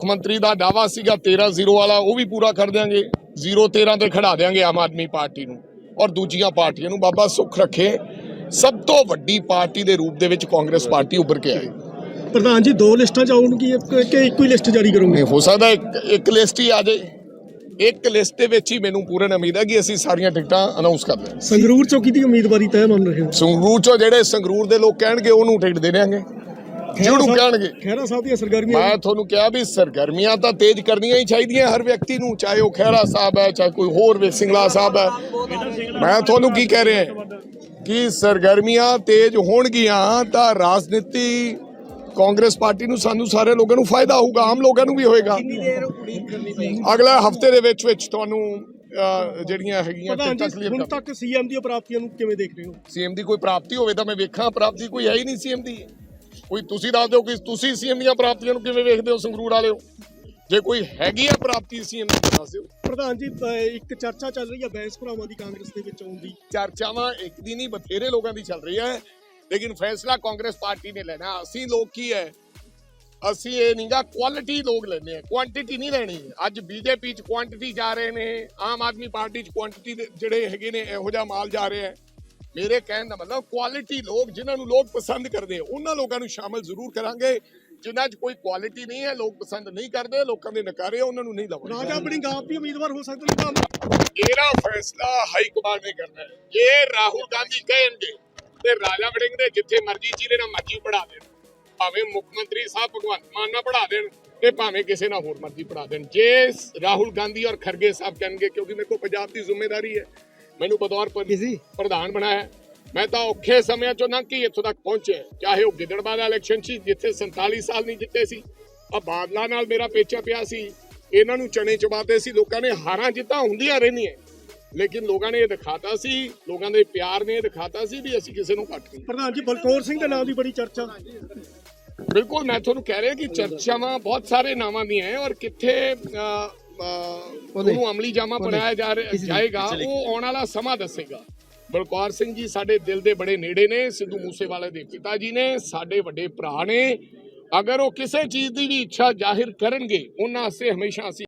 ਮੁੱਖ ਮੰਤਰੀ ਦਾ ਦਾਵਾ ਸੀਗਾ 13-0 ਵਾਲਾ ਉਹ ਵੀ ਪੂਰਾ ਕਰ ਦਿਆਂਗੇ। 0-13 ਤੇ ਖੜਾ ਦਿਆਂਗੇ ਆਮ ਆਦਮੀ ਪਾਰਟੀ ਨੂੰ। ਔਰ ਦੂਜੀਆਂ ਪਾਰਟੀਆਂ ਨੂੰ ਬਾਬਾ ਸੁੱਖ ਰੱਖੇ ਸਭ ਤੋਂ ਵੱਡੀ ਪਾਰਟੀ ਦੇ ਰੂਪ ਦੇ ਵਿੱਚ ਕਾਂਗਰਸ ਪਾਰਟੀ ਉੱਭਰ ਕੇ ਆਏ ਪ੍ਰਧਾਨ ਜੀ ਦੋ ਲਿਸਟਾਂ ਚ ਆਉਣਗੀ ਕਿ ਇੱਕੋ ਹੀ ਲਿਸਟ ਜਾਰੀ ਕਰੋਗੇ? ਹੋ ਸਕਦਾ ਇੱਕ ਇੱਕ ਲਿਸਟ ਹੀ ਆ ਜਾਏ। ਇੱਕ ਲਿਸਟ ਦੇ ਵਿੱਚ ਹੀ ਮੈਨੂੰ ਪੂਰਨ ਉਮੀਦ ਹੈ ਕਿ ਅਸੀਂ ਸਾਰੀਆਂ ਟਿਕਟਾਂ ਅਨਾਉਂਸ ਕਰ ਦਿਆਂਗੇ ਸੰਗਰੂਰ ਚੋਂ ਕਿਹਦੀ ਉਮੀਦਵਾਰੀ ਤੈਅ ਮੰਨ ਰਹੇ ਹੋ? ਸੰਗਰੂਰ ਚੋਂ ਜਿਹੜੇ ਸੰਗਰੂਰ ਦੇ ਲੋਕ ਕਹਿਣਗੇ ਉਹਨੂੰ ਟਿਕਟ ਦੇ ਦਿਆਂਗੇ। ਜਿਹਨੂੰ ਕਹਿਣਗੇ। ਖਹਿਰਾ ਸਾਹਿਬ ਦੀਆਂ ਸਰਗਰਮੀਆਂ ਮੈਂ ਤੁਹਾਨੂੰ ਕਿਹਾ ਵੀ ਸਰਗਰਮੀਆਂ ਤਾਂ ਤੇਜ਼ ਕਰਨੀਆਂ ਹੀ ਚਾਹੀਦੀਆਂ ਹਰ ਵਿਅਕਤੀ ਨੂੰ ਚਾਹੇ ਉਹ ਖਹਿਰਾ ਸਾਹਿਬ ਹੈ ਚਾਹੇ ਕੋਈ ਹੋਰ ਵੀ ਸਿੰਗਲਾ ਸਾਹਿਬ ਹੈ। ਮੈਂ ਤੁਹਾਨੂੰ ਕੀ ਕਹਿ ਰਿਹਾ ਕਿ ਸਰਗਰਮੀਆਂ ਤੇਜ਼ ਹੋਣਗੀਆਂ ਤਾਂ ਰਾਜਨੀਤੀ ਕਾਂਗਰਸ ਪਾਰਟੀ ਨੂੰ ਸਾਨੂੰ ਸਾਰੇ ਲੋਕਾਂ ਨੂੰ ਫਾਇਦਾ ਹੋਊਗਾ ਆਮ ਲੋਕਾਂ ਨੂੰ ਵੀ ਹੋਏਗਾ। ਅਗਲੇ ਹਫ਼ਤੇ ਦੇ ਵਿੱਚ ਵਿੱਚ ਤੁਹਾਨੂੰ ਜਿਹੜੀਆਂ ਹੈਗੀਆਂ ਕਲੀਅਰ ਹੁਣ ਤੱਕ ਸੀਐਮ ਦੀਆਂ ਪ੍ਰਾਪਤੀਆਂ ਨੂੰ ਕਿਵੇਂ ਦੇਖ ਰਹੇ ਹੋ? ਸੀਐਮ ਦੀ ਕੋਈ ਪ੍ਰਾਪਤੀ ਹੋਵੇ ਤਾਂ ਮੈਂ ਵੇਖਾਂ ਪ੍ਰਾਪਤੀ ਕੋਈ ਹੈ ਹੀ ਨਹੀਂ ਸੀਐਮ ਦੀ। ਕੋਈ ਤੁਸੀਂ ਦੱਸ ਦਿਓ ਕਿ ਤੁਸੀਂ ਸੀਐਮ ਦੀਆਂ ਪ੍ਰਾਪਤੀਆਂ ਨੂੰ ਕਿਵੇਂ ਵੇਖਦੇ ਹੋ ਸੰਗਰੂਰ ਵਾਲਿਓ? ਜੇ ਕੋਈ ਹੈਗੀ ਆ ਪ੍ਰਾਪਤੀ ਸੀਐਮ ਦੀ ਦੱਸ ਦਿਓ। ਪ੍ਰਧਾਨ ਜੀ ਇੱਕ ਚਰਚਾ ਚੱਲ ਰਹੀ ਹੈ ਬੈਂਸ ਭਰਾਵਾਂ ਦੀ ਕਾਂਗਰਸ ਦੇ ਵਿੱਚ ਆਉਣ ਦੀ। ਚਰਚਾਵਾਂ ਇੱਕ ਦੀ ਨਹੀਂ ਬਥੇਰੇ ਲੋਕਾਂ ਦੀ ਚੱਲ ਰਹੀ ਹੈ। ਲੇਕਿਨ ਫੈਸਲਾ ਕਾਂਗਰਸ ਪਾਰਟੀ ਨੇ ਲੈਣਾ। ਅਸੀਂ ਲੋਕ ਕੀ ਹੈ? ਅਸੀਂ ਇਹ ਨਹੀਂਗਾ ਕੁਆਲਿਟੀ ਲੋਕ ਲੈਣੇ ਆ ਕੁਆਂਟੀਟੀ ਨਹੀਂ ਲੈਣੀ। ਅੱਜ ਬੀਜੇਪੀ ਚ ਕੁਆਂਟੀਟੀ ਜਾ ਰਹੇ ਨੇ ਆਮ ਆਦਮੀ ਪਾਰਟੀ ਚ ਕੁਆਂਟੀਟੀ ਜਿਹੜੇ ਹੈਗੇ ਨੇ ਇਹੋ ਜਿਹਾ ਮਾਲ ਜਾ ਰਿਹਾ ਹੈ। ਮੇਰੇ ਕਹਿਣ ਦਾ ਮਤਲਬ ਕੁਆਲਿਟੀ ਲੋਕ ਜਿਨ੍ਹਾਂ ਨੂੰ ਲੋਕ ਪਸੰਦ ਕਰਦੇ ਉਹਨਾਂ ਲੋਕਾਂ ਨੂੰ ਸ਼ਾਮਲ ਜ਼ਰੂਰ ਕਰਾਂਗੇ। ਜਿਨ੍ਹਾਂ 'ਚ ਕੋਈ ਕੁਆਲਿਟੀ ਨਹੀਂ ਹੈ ਲੋਕ ਪਸੰਦ ਨਹੀਂ ਕਰਦੇ ਲੋਕਾਂ ਦੇ ਨਕਾਰੇ ਉਹਨਾਂ ਨੂੰ ਨਹੀਂ ਲਵਾਂਗੇ। ਰਾਜਾ ਬੜਿੰਗ ਆਪ ਵੀ ਉਮੀਦਵਾਰ ਹੋ ਸਕਦੇ ਨੇ ਇਹਦਾ ਫੈਸਲਾ ਹਾਈ ਕਮਾਂਡ ਨੇ ਕਰਨਾ ਹੈ। ਜੇ ਰਾਹੁਲ ਗਾਂਧੀ ਕਹਿਣਗੇ ਤੇ ਰਾਜਾ ਵੜਿੰਗ ਦੇ ਜਿੱਥੇ ਮਰਜ਼ੀ ਜਿਹਦੇ ਨਾਲ ਮਰਜ਼ੀ ਪੜਾ ਦੇਣ। ਭਾਵੇਂ ਮੁੱਖ ਮੰਤਰੀ ਸਾਹਿਬ ਭਗਵੰਤ ਮਾਨ ਨਾਲ ਪੜਾ ਦੇਣ ਤੇ ਭਾਵੇਂ ਕਿਸੇ ਨਾਲ ਹੋਰ ਮਰਜ਼ੀ ਪੜਾ ਦੇਣ। ਜੇ ਰਾਹੁਲ ਗਾਂਧੀ ਔਰ ਖਰਗੇ ਸਾਹਿਬ ਕਹਿਣਗੇ ਕਿਉਂਕਿ ਮੇਰੇ ਕੋਲ ਪੰਜਾਬ ਦੀ ਜ਼ਿੰਮੇਵਾਰੀ ਹੈ ਮੈਨੂੰ ਬਤੌਰ ਪ੍ਰ- ਪ੍ਰਧਾਨ ਬਣਾਇਆ। ਮੈਂ ਤਾਂ ਔਖੇ ਸਮਿਆਂ ਚੋਂ ਲੰਘ ਕੇ ਇੱਥੋਂ ਤੱਕ ਪਹੁੰਚਿਆ ਚਾਹੇ ਉਹ ਗਿੱਦੜਬਾਹਾ ਇਲੈਕਸ਼ਨ ਸੀ ਜਿੱਥੇ 47 ਸਾਲ ਨਹੀਂ ਜਿੱਤੇ ਸੀ। ਆ ਬਾਦਲਾਂ ਨਾਲ ਮੇਰਾ ਪੇਚਾ ਪਿਆ ਸੀ। ਇਹਨਾਂ ਨੂੰ ਚਣੇ ਚਬਾਤੇ ਸੀ। ਲੋਕਾਂ ਨੇ ਹਾਰਾਂ ਜਿੱਤਾਂ ਹੁੰਦੀਆਂ ਰਹਿੰਦੀਆਂ ਲੇਕਿਨ ਲੋਕਾਂ ਨੇ ਇਹ ਦਿਖਾਤਾ ਸੀ ਲੋਕਾਂ ਦੇ ਪਿਆਰ ਨੇ ਇਹ ਦਿਖਾਤਾ ਸੀ ਵੀ ਅਸੀਂ ਕਿਸੇ ਨੂੰ ਘੱਟ ਨਹੀਂ। ਪ੍ਰਧਾਨ ਜੀ ਬਲਕੌਰ ਸਿੰਘ ਦੇ ਨਾਮ ਦੀ ਬੜੀ ਚਰਚਾ। ਬਿਲਕੁਲ ਮੈਂ ਤੁਹਾਨੂੰ ਕਹਿ ਰਿਹਾ ਕਿ ਚਰਚਾਵਾਂ ਬਹੁਤ ਸਾਰੇ ਨਾਵਾਂ ਦੀਆਂ ਹੈ ਔਰ ਕਿੱਥੇ ਉਹਨੂੰ ਅਮਲੀ ਜਾਮਾ ਬਣਾਇਆ ਜਾ ਰਿਹਾ ਜਾਏਗਾ ਉਹ ਆਉਣ ਵਾਲਾ ਸਮਾਂ ਦੱਸੇਗਾ। ਬਲਕੌਰ ਸਿੰਘ ਜੀ ਸਾਡੇ ਦਿਲ ਦੇ ਬੜੇ ਨੇੜੇ ਨੇ ਸਿੱਧੂ ਮੂਸੇਵਾਲੇ ਦੇ ਪਿਤਾ ਜੀ ਨੇ ਸਾਡੇ ਵੱਡੇ ਭਰਾ ਨੇ। ਅਗਰ ਉਹ ਕਿਸੇ ਚੀਜ਼ ਦੀ ਵੀ ਇੱਛਾ ਜ਼ਾਹਿਰ ਕਰਨਗੇ ਉਹਨਾਂ ਸੇ ਹਮੇਸ਼ਾ ਅਸੀਂ